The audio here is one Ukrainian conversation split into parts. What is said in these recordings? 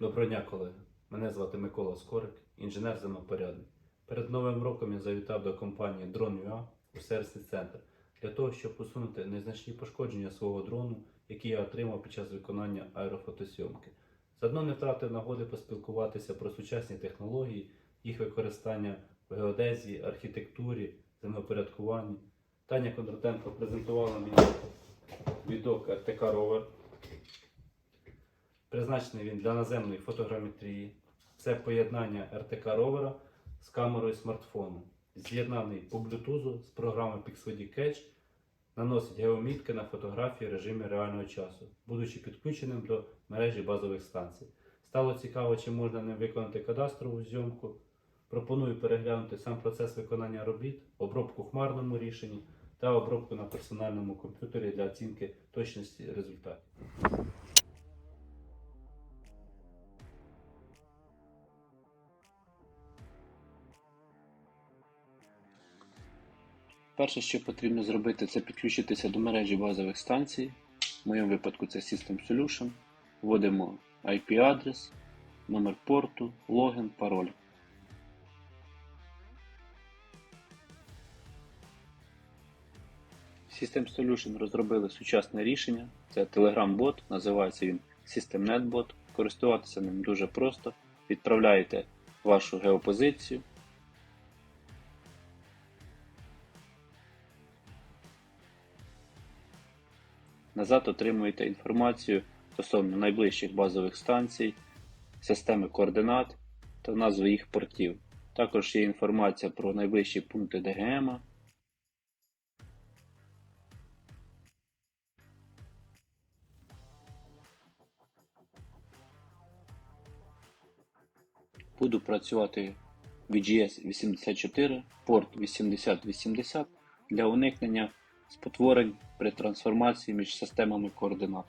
Доброго дня, колеги. Мене звати Микола Скорик, інженер землепорядник. Перед новим роком я завітав до компанії Drone.ua у сервісний центр для того, щоб усунути незначні пошкодження свого дрону, які я отримав під час виконання аерофотосйомки. Заодно не втратив нагоди поспілкуватися про сучасні технології, їх використання в геодезії, архітектурі, землепорядкуванні. Таня Кондратенко презентувала мені відок РТК Rover. Призначений він для наземної фотограметрії. Це поєднання РТК ровера з камерою смартфону. З'єднаний по Bluetooth з програмою PixVD Catch, наносить геомітки на фотографії в режимі реального часу, будучи підключеним до мережі базових станцій. Стало цікаво, чи можна ним виконати кадастрову зйомку. Пропоную переглянути сам процес виконання робіт, обробку в хмарному рішенні та обробку на персональному комп'ютері для оцінки точності результатів. Перше, що потрібно зробити, це підключитися до мережі базових станцій. В моєму випадку це System Solution. Вводимо IP-адрес, номер порту, логін, пароль. System Solution розробили сучасне рішення. Це Telegram-бот, називається він SystemNet Bot. Користуватися ним дуже просто. Відправляєте вашу геопозицію. Назад отримуєте інформацію стосовно найближчих базових станцій, системи координат та назви їх портів. Також є інформація про найближчі пункти ДГМ. Буду працювати VGS 84, порт 8080 для уникнення спотворень при трансформації між системами координат.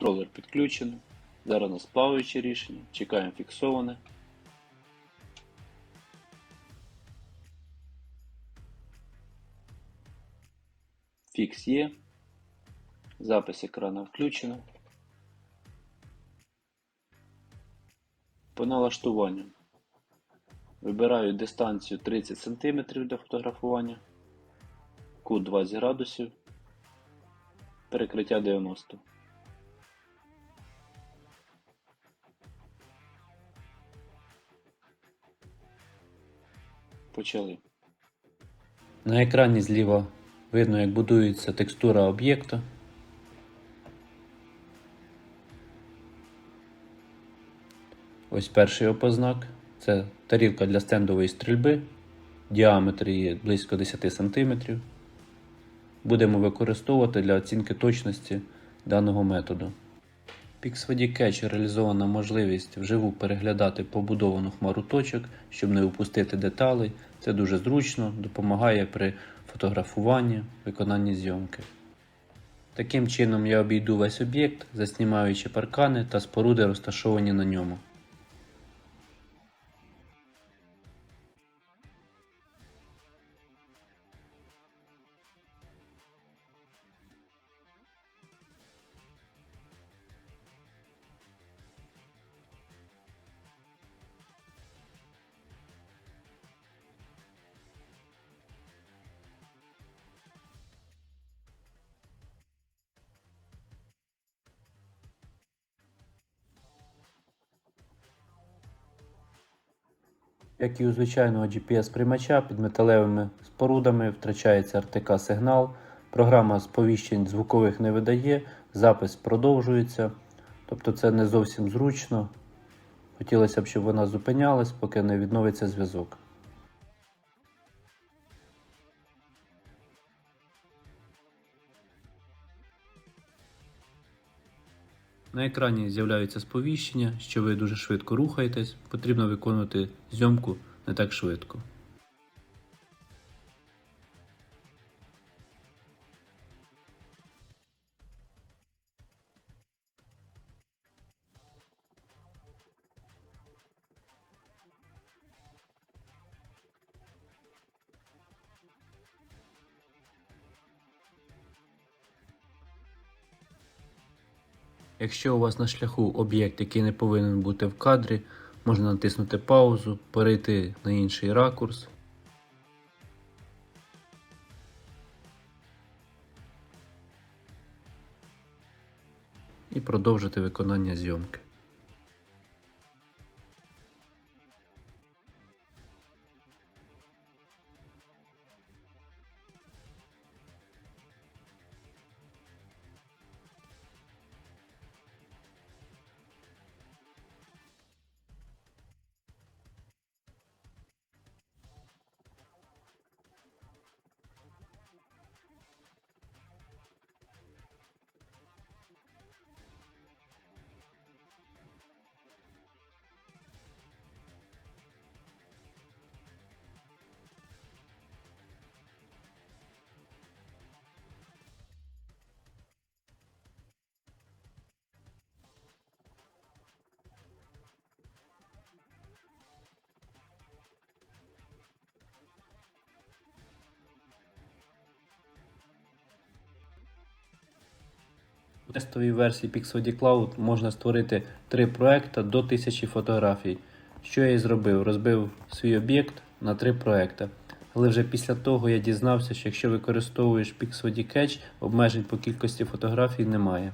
Контролер підключений. Зараз у нас плаваюче рішення. Чекаємо фіксоване. Фікс є. Запис екрану включено. По налаштуванню вибираю дистанцію 30 см для фотографування, кут 20 градусів, перекриття 90. Почали. На екрані зліва видно, як будується текстура об'єкта. Ось перший опознак. Це тарілка для стендової стрільби. Діаметр її близько 10 см. Будемо використовувати для оцінки точності даного методу. PixVD Catch реалізована можливість вживу переглядати побудовану хмару точок, щоб не упустити деталей. Це дуже зручно, допомагає при фотографуванні, виконання зйомки. Таким чином я обійду весь об'єкт, заснімаючи паркани та споруди, розташовані на ньому. Як і у звичайного GPS-приймача, під металевими спорудами втрачається РТК-сигнал, програма сповіщень звукових не видає, запис продовжується. Тобто це не зовсім зручно. Хотілося б, щоб вона зупинялась, поки не відновиться зв'язок. На екрані з'являються сповіщення, що ви дуже швидко рухаєтесь, потрібно виконувати зйомку не так швидко. Якщо у вас на шляху об'єкт, який не повинен бути в кадрі, можна натиснути паузу, перейти на інший ракурс. І продовжити виконання зйомки. У тестовій версії Pixody Cloud можна створити три проекти до 1000 фотографій. Що я і зробив? Розбив свій об'єкт на три проекти. Але вже після того я дізнався, що якщо використовуєш Pixody Catch, обмежень по кількості фотографій немає.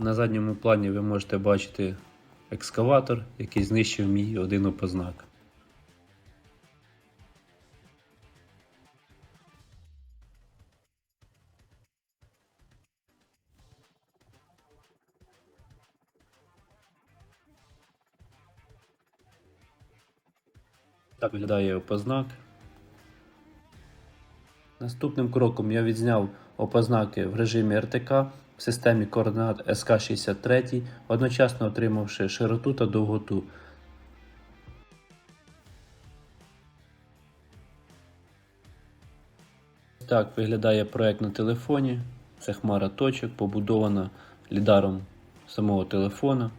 На задньому плані ви можете бачити екскаватор, який знищив мій один опознак. Так виглядає опознак. Наступним кроком я відзняв опознаки в режимі РТК в системі координат СК-63, одночасно отримавши широту та довготу. Так виглядає проект на телефоні. Це хмара точок, побудована лідаром самого телефона.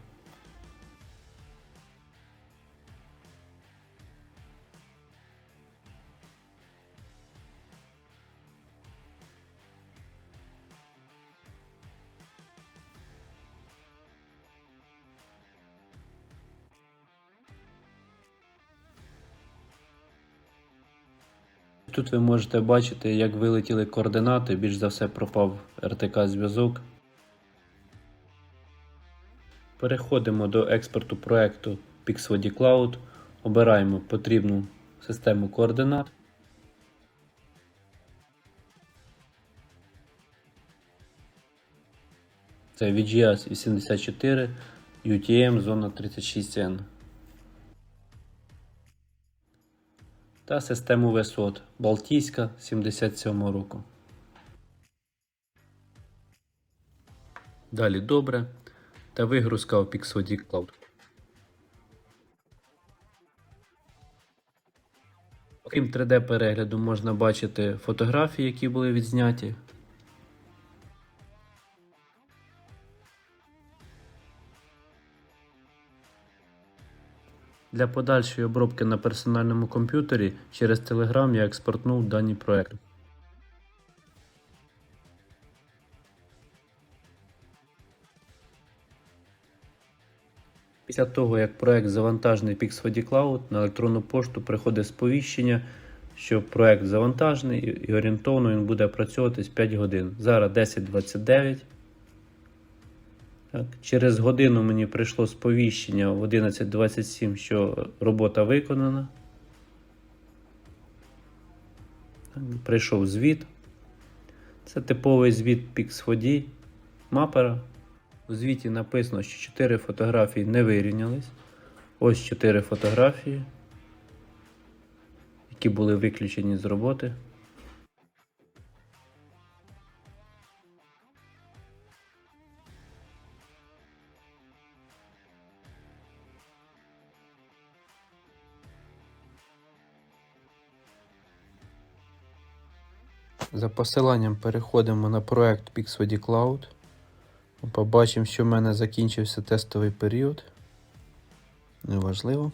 Тут ви можете бачити, як вилетіли координати, більш за все пропав РТК зв'язок. Переходимо до експорту проекту Pixvody Cloud, обираємо потрібну систему координат. Це VGS 84, UTM зона 36N. Та систему висот Балтійська 77 року. Далі добре. Та вигрузка у Pixody Cloud. Окрім 3D перегляду можна бачити фотографії, які були відзняті. Для подальшої обробки на персональному комп'ютері через Telegram я експортнув дані проекти. Після того, як проект завантажений в Pixvody Cloud, на електронну пошту приходить сповіщення, що проект завантажений і орієнтовно він буде працювати з 5 годин. Зараз 10.29. Так, Через годину мені прийшло сповіщення в 11.27, що робота виконана. Так, Прийшов звіт. Це типовий звіт Pixfody мапера. У звіті написано, що 4 фотографії не вирівнялись. Ось 4 фотографії, які були виключені з роботи. За посиланням переходимо на проект Pixvody Cloud. Побачимо, що в мене закінчився тестовий період. Неважливо.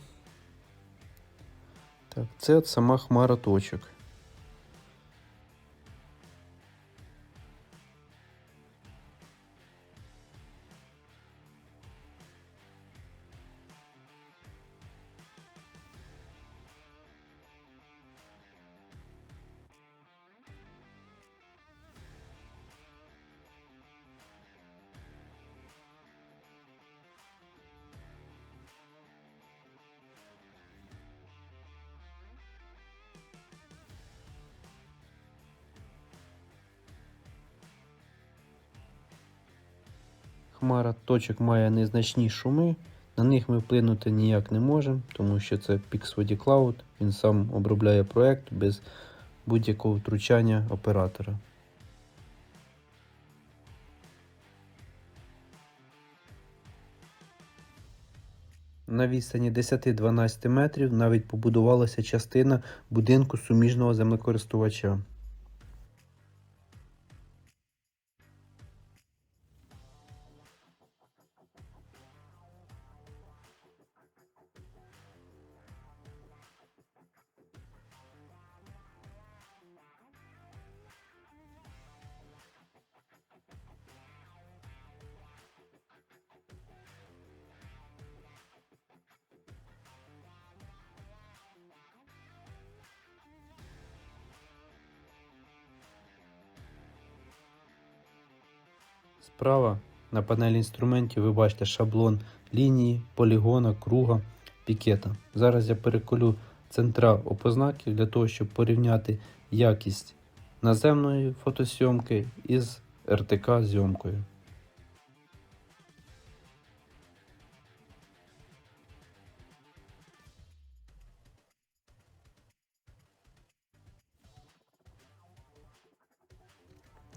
Так, це от сама хмара точок. Хмара точок має незначні шуми, на них ми вплинути ніяк не можемо, тому що це Pixvody Cloud, він сам обробляє проект без будь-якого втручання оператора. На відстані 10-12 метрів навіть побудувалася частина будинку суміжного землекористувача. Панелі інструментів ви бачите шаблон лінії, полігона, круга, пікета. Зараз я переколю центра опознаків для того, щоб порівняти якість наземної фотосйомки із РТК зйомкою.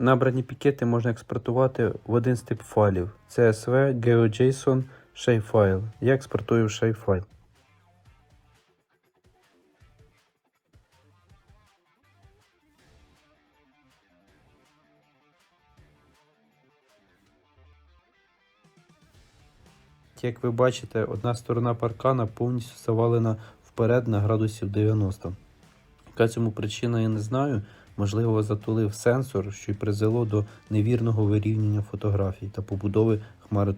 Набрані пікети можна експортувати в один з тип файлів CSV, GeoJSON, Shapefile. Я експортую в Shapefile. Як ви бачите, одна сторона паркана повністю завалена вперед на градусів 90. Яка цьому причина, я не знаю. Можливо, затулив сенсор, що й призвело до невірного вирівняння фотографій та побудови хмари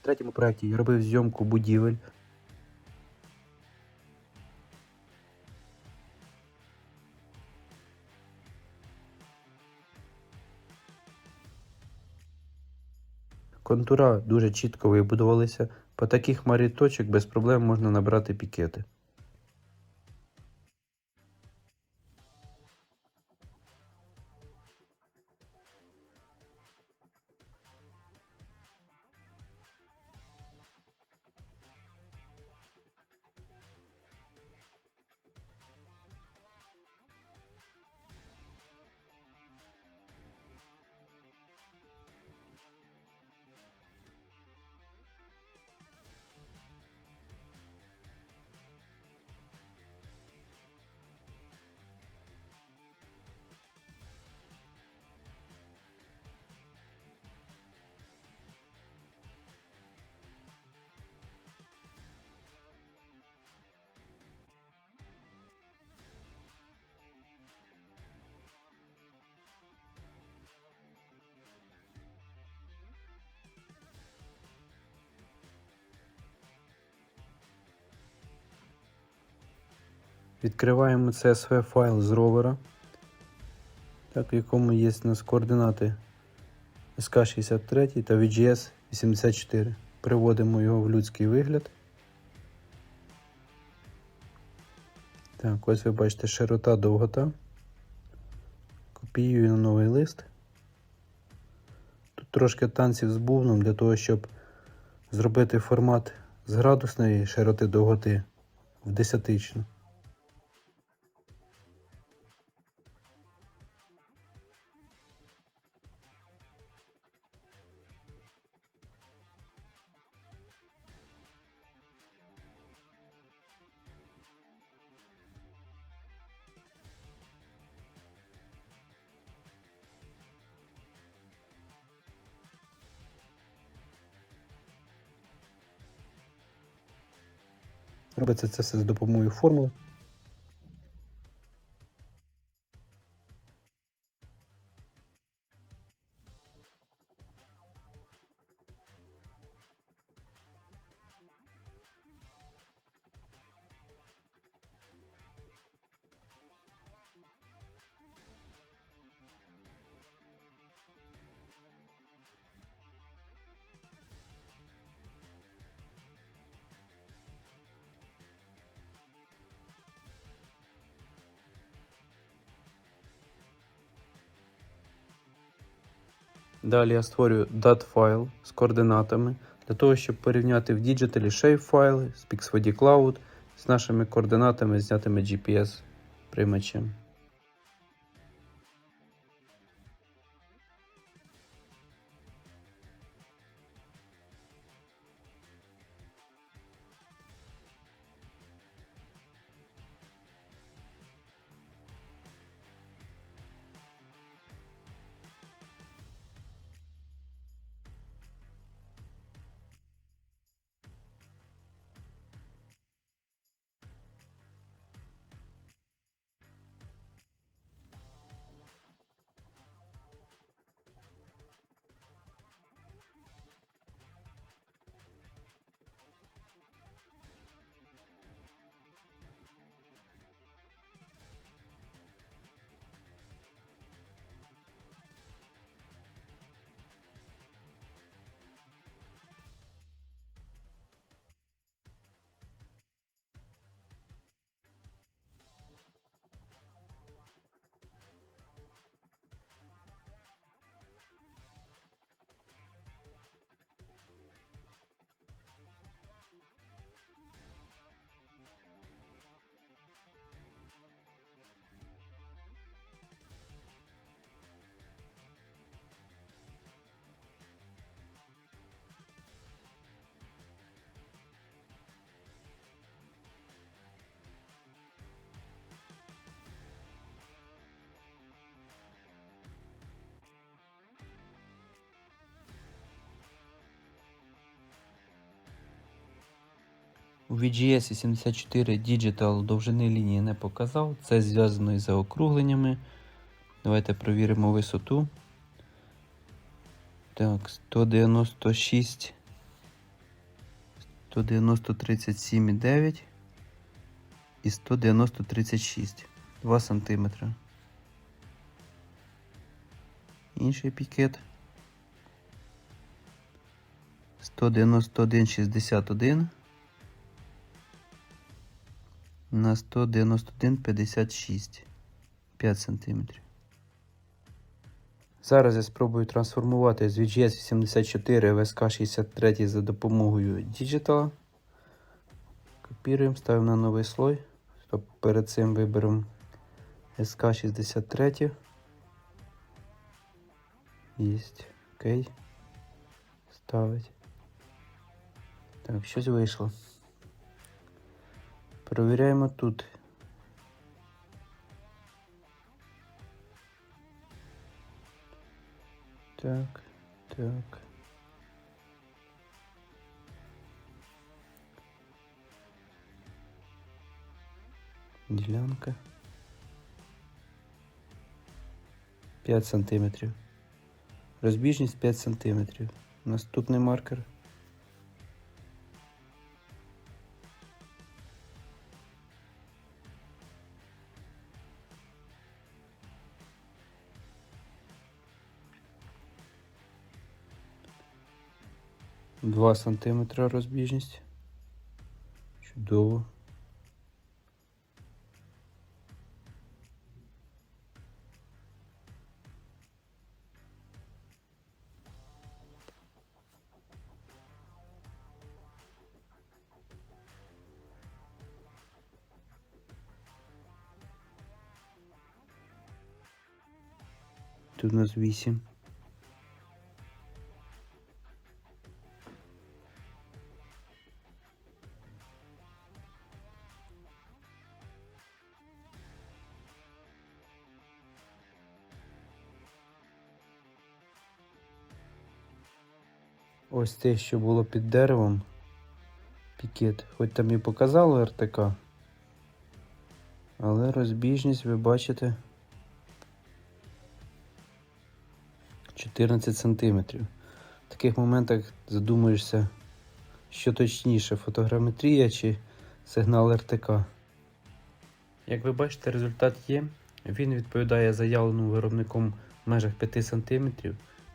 В третьому проєкті я робив зйомку будівель. Контура дуже чітко вибудувалися. По таких марі точок без проблем можна набрати пікети. Відкриваємо CSV файл з ровера, так, в якому є у нас координати SK63 та VGS 84. Приводимо його в людський вигляд. Так, ось ви бачите широта довгота. Копіюю на новий лист. Тут трошки танців з бубном для того, щоб зробити формат з градусної широти довготи в десятичну. Робиться це все з допомогою формул. Далі я створюю DAT файл з координатами для того, щоб порівняти в діджиталі shape файли з Pixvd Cloud з нашими координатами, знятими GPS приймачем. У VGS 74 Digital довжини лінії не показав. Це зв'язано із заокругленнями. Давайте провіримо висоту. Так, 196. 190 37,9 і 190 36. 2 см. Інший пікет. 191 61 на 191,56 5 см. Зараз я спробую трансформувати з VGS 84 в SK63 за допомогою Digital. Копіруємо, ставимо на новий слой. Тобто перед цим виберемо SK63. Єсть. Окей. Ставить. Так, щось вийшло. Провіряємо тут. Так, так. Ділянка. 5 сантиметрів. Розбіжність 5 сантиметрів. Наступний маркер. Два сантиметра розбіжність. Чудово. Тут у нас 8. Ось те, що було під деревом. Пікет. Хоч там і показало РТК. Але розбіжність ви бачите 14 сантиметрів. В таких моментах задумуєшся, що точніше, фотограметрія чи сигнал РТК. Як ви бачите, результат є. Він відповідає заявленому виробником в межах 5 см.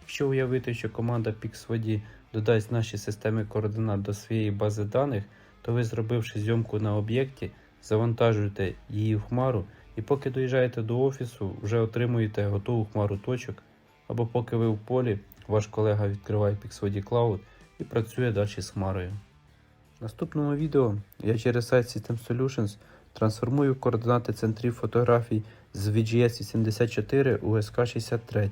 Якщо уявити, що команда PixVD додасть наші системи координат до своєї бази даних, то ви, зробивши зйомку на об'єкті, завантажуєте її в хмару і поки доїжджаєте до офісу, вже отримуєте готову хмару точок, або поки ви в полі, Ваш колега відкриває Pixody Cloud і працює далі з хмарою. В наступному відео я через сайт System Solutions трансформую координати центрів фотографій з VGS 84 у SK 63.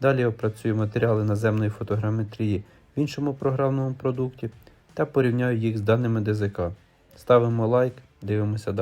Далі опрацюю матеріали наземної фотограметрії в іншому програмному продукті та порівняю їх з даними ДЗК. Ставимо лайк, дивимося далі.